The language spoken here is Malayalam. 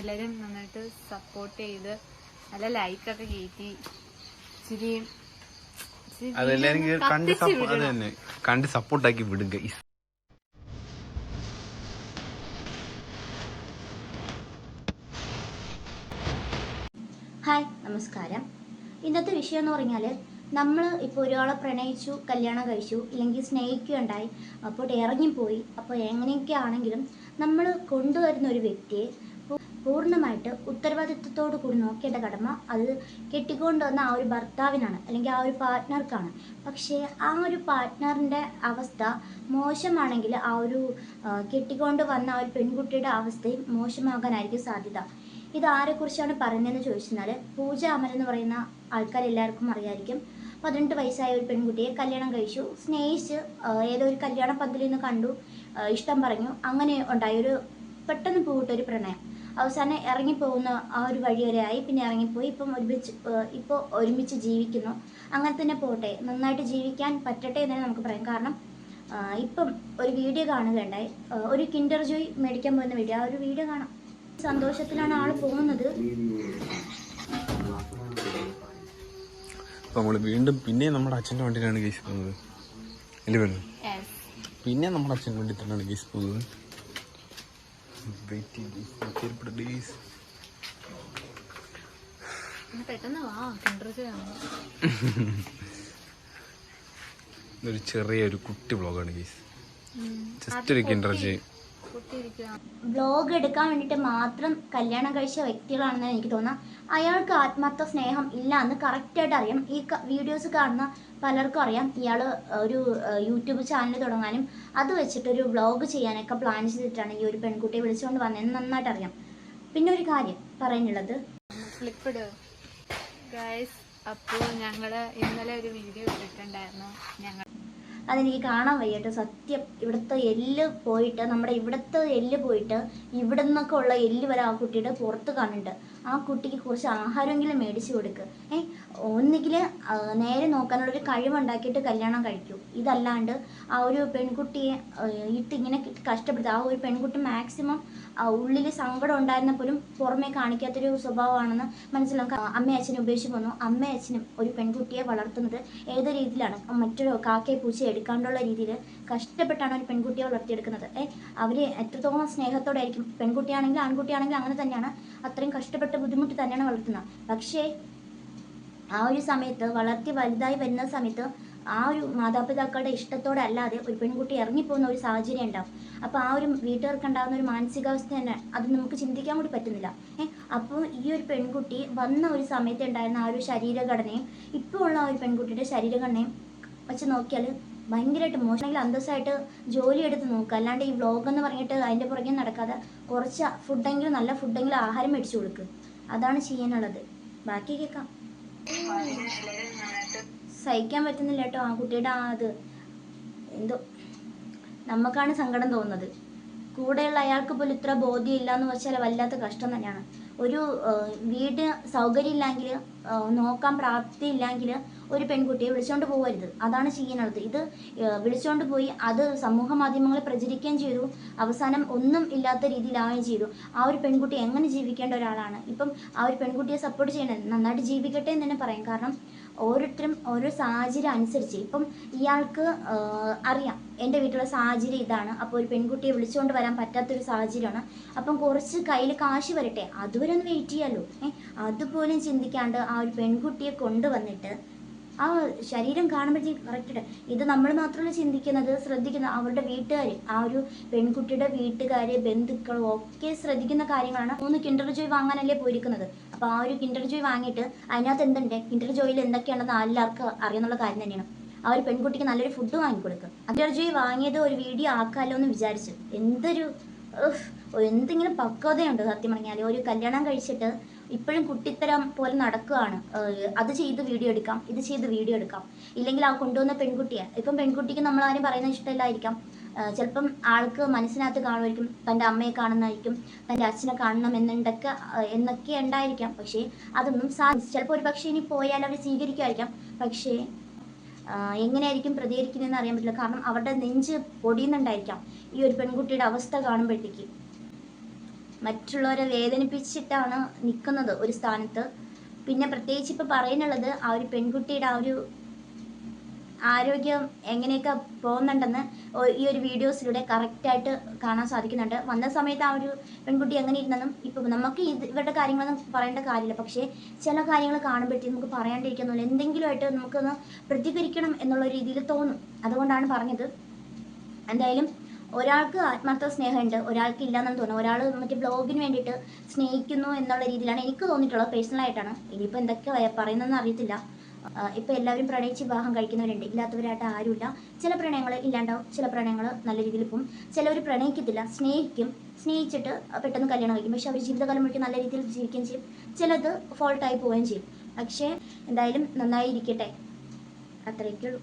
എല്ലാവരും നന്നായിട്ട് സപ്പോർട്ട് ചെയ്ത് നല്ല ലൈക്കൊക്കെ കയറ്റി ഇച്ചിരി അതെല്ലാരും കണ്ട് അത്. തന്നെ സപ്പോർട്ടാക്കി വിടും ഗൈസ് ഹായ് നമസ്കാരം. ഇന്നത്തെ വിഷയം എന്ന് പറഞ്ഞാൽ നമ്മൾ ഇപ്പോൾ ഒരാളെ പ്രണയിച്ചു കല്യാണം കഴിച്ചു ഇല്ലെങ്കിൽ സ്നേഹിക്കുകയുണ്ടായി അപ്പോൾ ഇറങ്ങിപ്പോയി അപ്പോൾ എങ്ങനെയൊക്കെ ആണെങ്കിലും നമ്മൾ കൊണ്ടുവരുന്ന ഒരു വ്യക്തിയെ പൂർണമായിട്ട് ഉത്തരവാദിത്വത്തോടു കൂടി നോക്കേണ്ട കടമ അത് കെട്ടിക്കൊണ്ട് വന്ന ആ ഒരു ഭർത്താവിനാണ് അല്ലെങ്കിൽ ആ ഒരു പാർട്ട്ണർക്കാണ്. പക്ഷേ ആ ഒരു പാർട്ട്ണറിന്റെ അവസ്ഥ മോശമാണെങ്കിൽ ആ ഒരു കെട്ടിക്കൊണ്ട് വന്ന ആ ഒരു പെൺകുട്ടിയുടെ അവസ്ഥയും മോശമാകാനായിരിക്കും സാധ്യത. ഇത് ആരെക്കുറിച്ചാണ് പറയുന്നതെന്ന് ചോദിച്ചാൽ പൂജ അമർ എന്ന് പറയുന്ന ആൾക്കാർ എല്ലാവർക്കും അറിയായിരിക്കും. പതിനെട്ട് വയസ്സായ ഒരു പെൺകുട്ടിയെ കല്യാണം കഴിച്ചു. സ്നേഹിച്ച് ഏതോ ഒരു കല്യാണ പന്തലിൽ നിന്ന് കണ്ടു ഇഷ്ടം പറഞ്ഞു. അങ്ങനെ ഉണ്ടായ ഒരു പെട്ടെന്ന് പോയിട്ടൊരു പ്രണയം. അവസാനം ഇറങ്ങിപ്പോകുന്ന ആ ഒരു വഴി വരെ ആയി. പിന്നെ ഇറങ്ങിപ്പോയി. ഇപ്പം ഒരുമിച്ച് ഇപ്പോൾ ഒരുമിച്ച് ജീവിക്കുന്നു. അങ്ങനെ തന്നെ പോട്ടെ. നന്നായിട്ട് ജീവിക്കാൻ പറ്റട്ടെ എന്ന് തന്നെ നമുക്ക് പറയാം. കാരണം ഇപ്പം ഒരു വീഡിയോ കാണുകയുണ്ടായി. ഒരു കിൻഡർ ജോയ് മേടിക്കാൻ പോകുന്ന വീഡിയോ. ആ ഒരു വീഡിയോ കാണാം. സന്തോഷത്തിലാണ് ആൾ പോകുന്നത്. നമ്മൾ വീണ്ടും പിന്നെ നമ്മുടെ അച്ഛന്റെ വണ്ടിയിലാണ് കേസ് പോകുന്നത്. അല്ലേ പിന്നെ നമ്മുടെ അച്ഛന്റെ വണ്ടി തന്നെയാണ് കേസ് പോകുന്നത്. വെയിറ്റ് ചെയ്ത് പ്ലീസ് ഇതൊരു ചെറിയൊരു കുട്ടി ബ്ലോഗാണ് ഗീസ് ജസ്റ്റ് ഒരു കിൻഡർജ്. വ്ലോഗ് എടുക്കാൻ വേണ്ടിയിട്ട് മാത്രം കല്യാണം കഴിച്ച വ്യക്തികളാണെന്ന് എനിക്ക് തോന്നാം. അയാൾക്ക് ആത്മാർത്ഥ സ്നേഹം ഇല്ല എന്ന് കറക്റ്റായിട്ട് അറിയാം. ഈ വീഡിയോസ് കാണുന്ന പലർക്കും അറിയാം. ഇയാൾ ഒരു യൂട്യൂബ് ചാനൽ തുടങ്ങാനും അത് വെച്ചിട്ട് ഒരു വ്ലോഗ് ചെയ്യാനൊക്കെ പ്ലാൻ ചെയ്തിട്ടാണ് ഈ ഒരു പെൺകുട്ടിയെ വിളിച്ചുകൊണ്ട് വന്നതെന്ന് നന്നായിട്ട് അറിയാം. പിന്നെ ഒരു കാര്യം പറയാനുള്ളത്. അപ്പോൾ ഞങ്ങൾ ഇന്നലെ ഒരു വീഡിയോ ഇട്ടിട്ടുണ്ടായിരുന്നു. ഞങ്ങൾ അതെനിക്ക് കാണാൻ വയ്യട്ടോ. സത്യം ഇവിടുത്തെ എല്ല് പോയിട്ട് നമ്മുടെ ഇവിടുത്തെ എല്ല് പോയിട്ട് ഇവിടെ നിന്നൊക്കെ ഉള്ള എല്ല് വരെ ആ കുട്ടിയുടെ പുറത്ത് കാണുന്നുണ്ട്. ആ കുട്ടിക്ക് കുറച്ച് ആഹാരമെങ്കിലും മേടിച്ചു കൊടുക്കുക ഏ ഒന്നുകിൽ നേരെ നോക്കാനുള്ളൊരു കഴിവുണ്ടാക്കിയിട്ട് കല്യാണം കഴിക്കൂ. ഇതല്ലാണ്ട് ആ ഒരു പെൺകുട്ടിയെ ഇട്ട് ഇങ്ങനെ കഷ്ടപ്പെടുത്തുക ആ ഒരു പെൺകുട്ടി മാക്സിമം ഉള്ളിൽ സങ്കടം ഉണ്ടായിരുന്ന പോലും പുറമേ കാണിക്കാത്തൊരു സ്വഭാവമാണെന്ന് മനസ്സിലാക്കാം ആ, അമ്മയും അച്ഛനും ഉപേക്ഷിച്ച് പോന്നു അമ്മയും അച്ഛനും ഒരു പെൺകുട്ടിയെ വളർത്തുന്നത് ഏത് രീതിയിലാണ്? മറ്റൊരു കാക്കയെ പൂച്ച എടുക്കാണ്ടുള്ള രീതിയിൽ കഷ്ടപ്പെട്ടാണ് ഒരു പെൺകുട്ടിയെ വളർത്തിയെടുക്കുന്നത്. ഏ അവർ എത്രത്തോളം സ്നേഹത്തോടെ ആയിരിക്കും പെൺകുട്ടിയാണെങ്കിലും ആൺകുട്ടിയാണെങ്കിലും അങ്ങനെ തന്നെയാണ്. അത്രയും കഷ്ടപ്പെട്ട് ബുദ്ധിമുട്ടി തന്നെയാണ് വളർത്തുന്നത്. പക്ഷേ ആ ഒരു സമയത്ത് വളർത്തി വലുതായി വരുന്ന സമയത്ത് ആ ഒരു മാതാപിതാക്കളുടെ ഇഷ്ടത്തോടെ അല്ലാതെ ഒരു പെൺകുട്ടി ഇറങ്ങിപ്പോകുന്ന ഒരു സാഹചര്യം ഉണ്ടാവും. അപ്പോൾ ആ ഒരു വീട്ടുകാർക്ക് ഉണ്ടാകുന്ന ഒരു മാനസികാവസ്ഥ തന്നെ അത് നമുക്ക് ചിന്തിക്കാൻ കൂടി പറ്റുന്നില്ല. ഏഹ് അപ്പോൾ ഈ ഒരു പെൺകുട്ടി വന്ന ഒരു സമയത്ത് ഉണ്ടായിരുന്ന ആ ഒരു ശരീരഘടനയും ഇപ്പോൾ ഉള്ള ആ ഒരു പെൺകുട്ടിയുടെ ശരീരഘടനയും വെച്ച് നോക്കിയാൽ ഭയങ്കരമായിട്ട് മോശമെങ്കിൽ അന്തസ്സായിട്ട് ജോലി എടുത്ത് നോക്കുക. അല്ലാണ്ട് ഈ വ്ലോഗ് എന്ന് പറഞ്ഞിട്ട് അതിന്റെ പുറകെ നടക്കാതെ കുറച്ച് ഫുഡെങ്കിലും നല്ല ഫുഡെങ്കിലും ആഹാരം മേടിച്ചു കൊടുക്കുക അതാണ് ചെയ്യാനുള്ളത്. ബാക്കി കേൾക്കാം സഹിക്കാൻ പറ്റുന്നില്ല കേട്ടോ ആ കുട്ടിയുടെ ആ അത് എന്തോ നമുക്കാണ് സങ്കടം തോന്നുന്നത്. കൂടെയുള്ള അയാൾക്ക് പോലും ഇത്ര ബോധ്യം ഇല്ല എന്ന് വെച്ചാൽ വല്ലാത്ത കഷ്ടം തന്നെയാണ്. ഒരു വീട് സൗകര്യം ഇല്ലെങ്കിൽ നോക്കാൻ പ്രാപ്തി ഇല്ലെങ്കിൽ ഒരു പെൺകുട്ടിയെ വിളിച്ചോണ്ട് പോകരുത് അതാണ് ചെയ്യാനുള്ളത്. ഇത് വിളിച്ചുകൊണ്ട് പോയി അത് സമൂഹ മാധ്യമങ്ങളിൽ പ്രചരിക്കുകയും ചെയ്തു. അവസാനം ഒന്നും ഇല്ലാത്ത രീതിയിലാവുകയും ചെയ്തു. ആ ഒരു പെൺകുട്ടി എങ്ങനെ ജീവിക്കേണ്ട ഒരാളാണ്? ഇപ്പം ആ ഒരു പെൺകുട്ടിയെ സപ്പോർട്ട് ചെയ്യണം നന്നായിട്ട് ജീവിക്കട്ടെ എന്ന് തന്നെ പറയാം. കാരണം ഓരോരുത്തരും ഓരോ സാഹചര്യം അനുസരിച്ച്. ഇപ്പം ഇയാൾക്ക് അറിയാം. എന്റെ വീട്ടിലെ സാഹചര്യം ഇതാണ്. അപ്പോൾ ഒരു പെൺകുട്ടിയെ വിളിച്ചുകൊണ്ട് വരാൻ പറ്റാത്തൊരു സാഹചര്യമാണ്. അപ്പം കുറച്ച് കയ്യിൽ കാശ് വരട്ടെ. അതുവരെ ഒന്ന് വെയിറ്റ് ചെയ്യാമല്ലോ ഏഹ് അതുപോലും ചിന്തിക്കാണ്ട് ആ ഒരു പെൺകുട്ടിയെ കൊണ്ടുവന്നിട്ട് ആ ശരീരം കാണുമ്പോഴത്തേക്ക് കറക്റ്റ് ഇത് നമ്മൾ മാത്രമല്ല ചിന്തിക്കുന്നത് ശ്രദ്ധിക്കുന്ന അവരുടെ വീട്ടുകാർ ആ ഒരു പെൺകുട്ടിയുടെ വീട്ടുകാർ ബന്ധുക്കളും ഒക്കെ ശ്രദ്ധിക്കുന്ന കാര്യങ്ങളാണ് മൂന്ന് കിൻഡർ ജോയ് വാങ്ങാനല്ലേ പോയിരിക്കുന്നത്. അപ്പോൾ ആ ഒരു കിൻഡർ ജോയ് വാങ്ങിയിട്ട് അതിനകത്ത് എന്തുണ്ട്? കിൻഡർ ജോയിൽ എന്തൊക്കെയാണെന്ന് എല്ലാവർക്കും അറിയാനുള്ള കാര്യം തന്നെയാണ്. ആ ഒരു പെൺകുട്ടിക്ക് നല്ലൊരു ഫുഡ് വാങ്ങിക്കൊടുക്കുക കിൻഡർ ജോയ് വാങ്ങിയത് ഒരു വീഡിയോ ആക്കാമല്ലോ എന്ന് വിചാരിച്ചു. എന്തൊരു എന്തെങ്കിലും പക്വതയുണ്ട് സത്യം പറഞ്ഞാൽ ഒരു കല്യാണം കഴിച്ചിട്ട് ഇപ്പോഴും കുട്ടിത്തരം പോലെ നടക്കുകയാണ്. അത് ചെയ്ത് വീഡിയോ എടുക്കാം ഇത് ചെയ്ത് വീഡിയോ എടുക്കാം. ഇല്ലെങ്കിൽ ആ കൊണ്ടുവന്ന പെൺകുട്ടിയെ ഇപ്പം പെൺകുട്ടിക്ക് നമ്മൾ ആരും പറയുന്നത് ഇഷ്ടമില്ലായിരിക്കാം ചിലപ്പം ആൾക്ക് മനസ്സിനകത്ത് കാണുമായിരിക്കും തന്റെ അമ്മയെ കാണുന്നതായിരിക്കും തന്റെ അച്ഛനെ കാണണം എന്നുണ്ടൊക്കെ എന്നൊക്കെ ഉണ്ടായിരിക്കാം. പക്ഷേ അതൊന്നും സാ ചിലപ്പോൾ ഒരു പക്ഷേ ഇനി പോയാൽ അവർ സ്വീകരിക്കുമായിരിക്കാം. പക്ഷേ എങ്ങനെയായിരിക്കും പ്രതികരിക്കുന്നതെന്ന് അറിയാൻ പറ്റില്ല. കാരണം അവരുടെ നെഞ്ച് പൊടിയുന്നുണ്ടായിരിക്കാം. ഈ ഒരു പെൺകുട്ടിയുടെ അവസ്ഥ കാണുമ്പോഴത്തേക്ക്. മറ്റുള്ളവരെ വേദനിപ്പിച്ചിട്ടാണ് നിൽക്കുന്നത് ഒരു സ്ഥാനത്ത്. പിന്നെ പ്രത്യേകിച്ച് ഇപ്പോൾ പറയാനുള്ളത് ആ ഒരു പെൺകുട്ടിയുടെ ആ ഒരു ആരോഗ്യം എങ്ങനെയൊക്കെ പോകുന്നുണ്ടെന്ന് ഈ ഒരു വീഡിയോസിലൂടെ കറക്റ്റായിട്ട് കാണാൻ സാധിക്കുന്നുണ്ട്. വന്ന സമയത്ത് ആ ഒരു പെൺകുട്ടി എങ്ങനെ ഇരുന്നെന്നും ഇപ്പം നമുക്ക് ഇവരുടെ കാര്യങ്ങളൊന്നും പറയേണ്ട കാര്യമില്ല. പക്ഷേ ചില കാര്യങ്ങൾ കാണുമ്പോഴത്തേക്കും നമുക്ക് പറയാണ്ടിരിക്കുന്നില്ല എന്തെങ്കിലുമായിട്ട് നമുക്കൊന്ന് പ്രതികരിക്കണം എന്നുള്ള രീതിയിൽ തോന്നും. അതുകൊണ്ടാണ് പറഞ്ഞത്. എന്തായാലും ഒരാൾക്ക് ആത്മാർത്ഥ സ്നേഹമുണ്ട് ഒരാൾക്ക് ഇല്ലാന്നാണ് തോന്നുന്നത് ഒരാൾ മറ്റേ ബ്ലോഗിന് വേണ്ടിയിട്ട് സ്നേഹിക്കുന്നു എന്നുള്ള രീതിയിലാണ് എനിക്ക് തോന്നിയിട്ടുള്ളത് പേഴ്സണലായിട്ടാണ് ഇനിയിപ്പോൾ എന്തൊക്കെ പറയുന്നതെന്ന് അറിയത്തില്ല. ഇപ്പോൾ എല്ലാവരും പ്രണയിച്ച് വിവാഹം കഴിക്കുന്നവരുണ്ട്. ഇല്ലാത്തവരായിട്ട് ആരുമില്ല. ചില പ്രണയങ്ങൾ ഇല്ലാണ്ടാവും ചില പ്രണയങ്ങൾ നല്ല രീതിയിൽ പോകും ചിലവർ പ്രണയിക്കത്തില്ല സ്നേഹിക്കും. സ്നേഹിച്ചിട്ട് പെട്ടെന്ന് കല്യാണം കഴിക്കും. പക്ഷെ അവർ ജീവിതകാലം മുഴുവൻ നല്ല രീതിയിൽ ജീവിക്കുകയും ചെയ്യും. ചിലത് ഫോൾട്ടായി പോവുകയും ചെയ്യും. പക്ഷേ എന്തായാലും നന്നായി ഇരിക്കട്ടെ അത്രയൊക്കെ ഉള്ളൂ